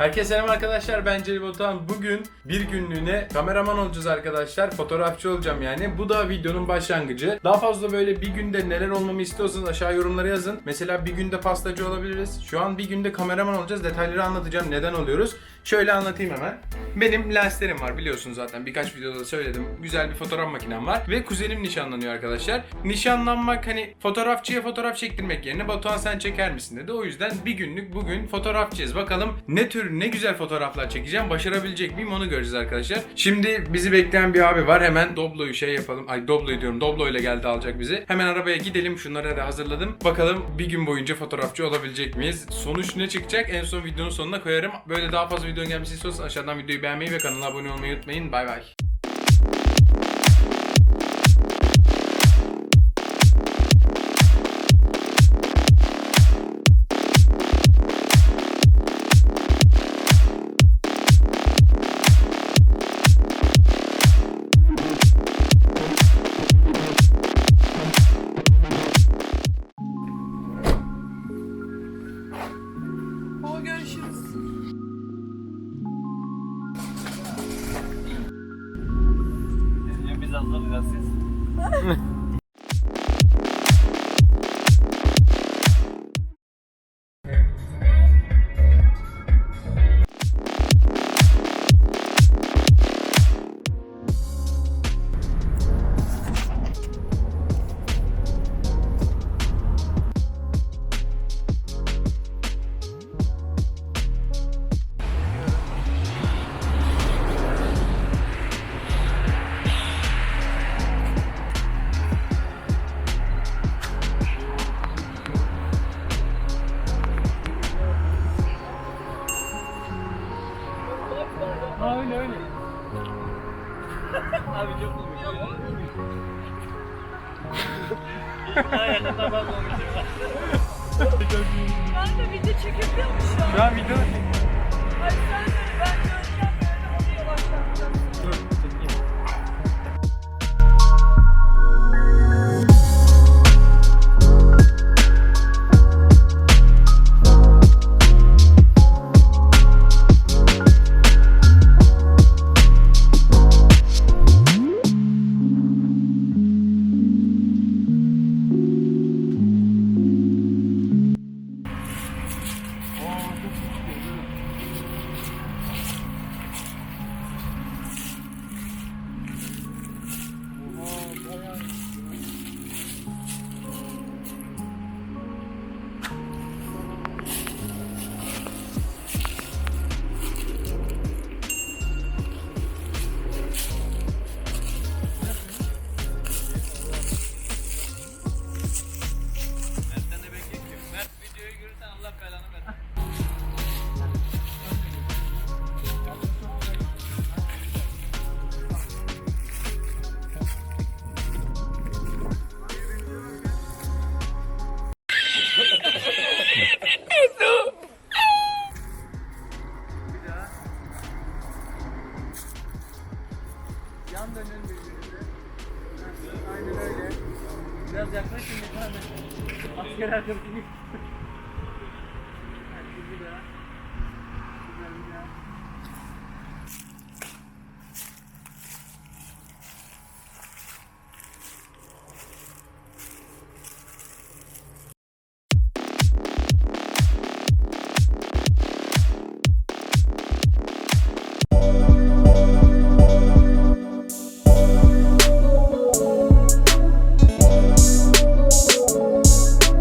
Herkese selam arkadaşlar ben Celil Batuhan. Bugün bir günlüğüne kameraman olacağız arkadaşlar. Fotoğrafçı olacağım yani. Bu da videonun başlangıcı. Daha fazla böyle bir günde neler olmamı istiyorsanız aşağı yorumlara yazın. Mesela bir günde pastacı olabiliriz. Şu an bir günde kameraman olacağız. Detayları anlatacağım. Neden oluyoruz? Şöyle anlatayım hemen. Benim lenslerim var biliyorsunuz zaten. Birkaç videoda da söyledim. Güzel bir fotoğraf makinem var. Ve kuzenim nişanlanıyor arkadaşlar. Nişanlanmak hani fotoğrafçıya fotoğraf çektirmek yerine Batuhan sen çeker misin dedi. O yüzden bir günlük bugün fotoğrafçıyız. Bakalım ne tür ne güzel fotoğraflar çekeceğim. Başarabilecek miyim onu göreceğiz arkadaşlar. Şimdi bizi bekleyen bir abi var. Hemen Doblo'yu şey yapalım. Ay Doblo'yu diyorum. Doblo ile geldi alacak bizi. Hemen arabaya gidelim. Şunları da hazırladım. Bakalım bir gün boyunca fotoğrafçı olabilecek miyiz? Sonuç ne çıkacak? En son videonun sonuna koyarım. Böyle daha fazla videonun gelmesini istiyorsanız aşağıdan videoyu beğenmeyi ve kanala abone olmayı unutmayın. Bay bay. Biz anlamıyoruz siz. Öyle. Abi çok komik ya. Yakında ben olmuşum. Ben de video çekebiliyor musun şu an? Şu an video... Yan dönün birbirinize. Aynen öyle. Biraz yaklaşın bir tane. Asker arkadaşı gibi. Herkesi daha.